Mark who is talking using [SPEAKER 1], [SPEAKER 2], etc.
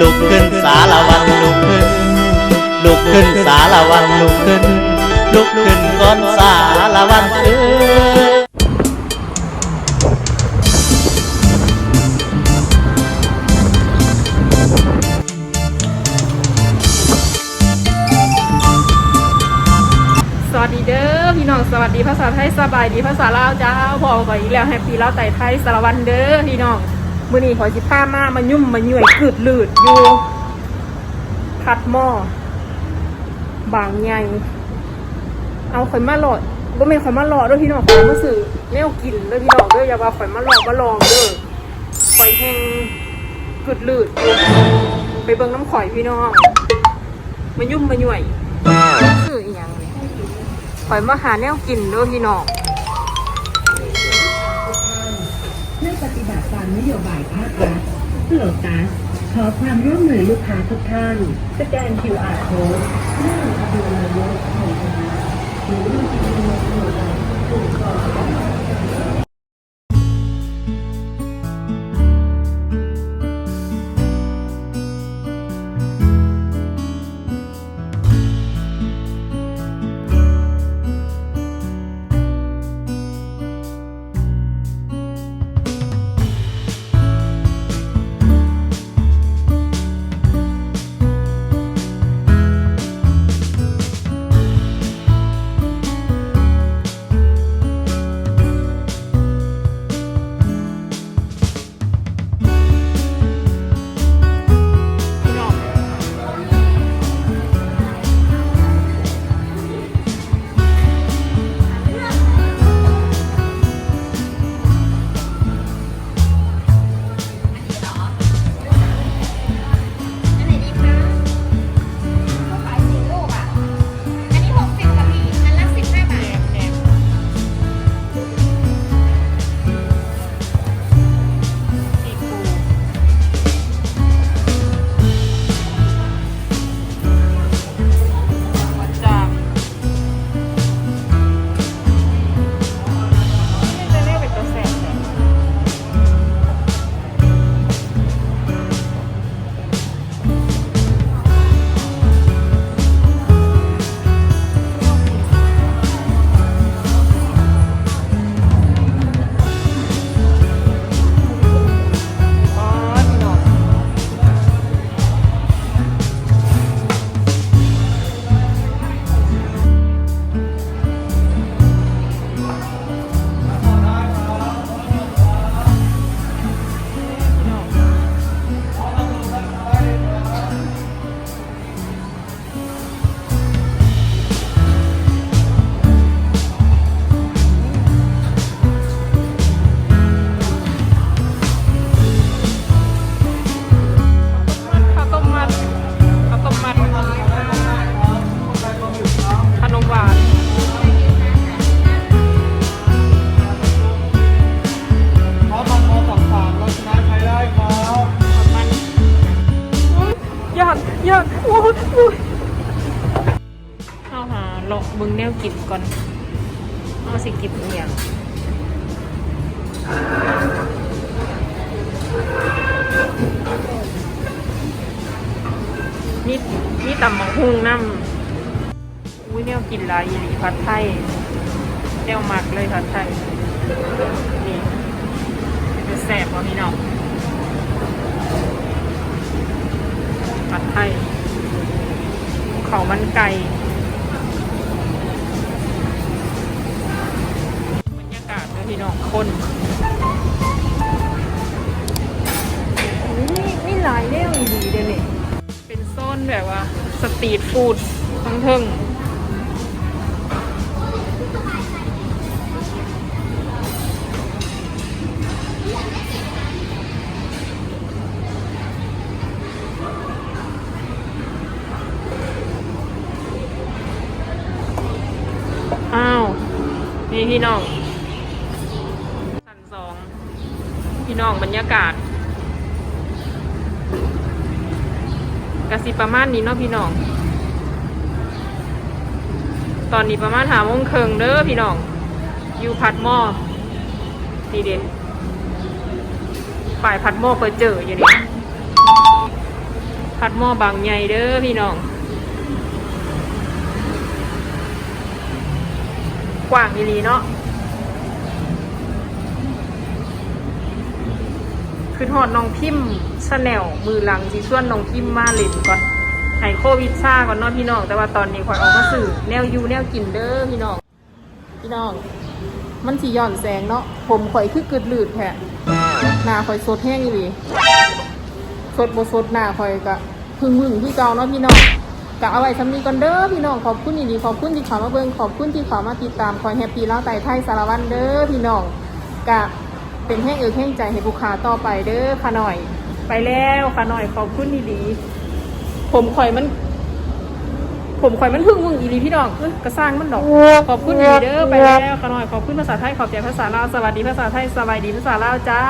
[SPEAKER 1] ลุกขึ้นสารวันลุกขึ้น ลุกขึ้นสารวันลุกขึ้น ลุกขึ้นก่อนสารวันเอ้ย
[SPEAKER 2] สวัสดีเด้อพี่น้องสวัสดีภาษาไทยสบายดีภาษาลาวจ้าพอก่อนอีกแล้วแฮปปี้ลาวไต่ไทยสารวันเด้อพี่น้อง มื้อนี้ขอสิพามามายุ่มมาหน่วยกึดลืดอยู่คัดหม้อบางใหญ่เอาข่อยมาหลอดบ่แม่นข่อยมาหลอดด้อพี่น้องข่อยมาซื้อแนวกินเด้อพี่น้องเด้ออย่าว่าข่อยมาหลอกมาลองเด้อข่อยแห้งกึดลืดไปเบิ่งน้ำข่อยพี่น้องมายุ่มมาหน่วยซื้ออีหยังนี่ข่อยมาหาแนวกินเด้วยพี่น้อง
[SPEAKER 3] พื่อปฏิบัติตามนโยบายภาครัฐโลตัสขอความร่วมมือลูกค้าทุกท่าน สแกน QR code เพื่อลงทะเบียนายกของคณะหรือร่วมกิจกรรมโครงการกลุ่มขอ
[SPEAKER 4] เอา
[SPEAKER 2] หาลองมึงแนวกินก่อนเอาสิกินอหย่างนี่นี่ตำมังหุงน้ำอุ้ยแนวกินหลายอีหลีผัดไทยแนวมักเลยผัดไทย นี่จะแสบกว่าพี่น้องผัดไทยเขาวมันไก่ พี่น้องคนนี่นี่หลายแนวดีเด้เนี่ยเป็นโซนแบบว่า สตรีทฟู้ดทั้งเทิงอ้าว นี่พี่น้อง พี่น้องบรรยากาศกะสิประมาณนี้เนาะพี่น้อง ตอนนี้ประมาณหาโมงครึ่งเด้อพี่น้อง อยู่พัดหม้อดีเด่นฝ่ายพัดหม้อเปิดเจออยู่ดิพัดหม้อบางใหญ่เด้อพี่น้อง กว้างอีลีเนาะ คือหอดน้องพิมพ์ชาแนลมือหลังจีส่วนน้องพิมพ์มาเล่นก่อนให้โควิดซ่าก่อนเนาะพี่น้อง แต่ว่าตอนนี้ขอยออกมาสื่อแนวยูแนวกินเด้อพี่น้อง พี่น้อง มันสีย่อนแสงเนาะ ผมข่อยคือกึดลืดแท้หน้าข่อยสดแห้งอีหลีสดบสดหน้าข่อยก็พึ่งมึงพี่เก่าเนาะพี่น้องกะเอาไว้สำนีก่อนเด้อพี่น้อง ขอบคุณอีหลีขอบคุณที่เขอมาเบิ่งขอบคุณที่เขอมาติดตามคอยแฮปปี้แล้วไต่ไทยสารวันเด้อพี่น้องกะ เป็นแห้งเอือแห้งใจให้ลูกค้าต่อไปเด้อค่ะหน่อย ไปแล้วค่ะหน่อยขอบคุณอีหลีผมคอยมัน ผมคอยมันพึ่งมึงอีหลีพี่น้องเอ้ยกระสร้างมันดอก ขอบคุณอีเด้อไปแล้วค่ะหน่อยขอบคุณภาษาไทยขอบใจภาษาลาวสวัสดีภาษาไทยสบายดีภาษาลาวเจ้า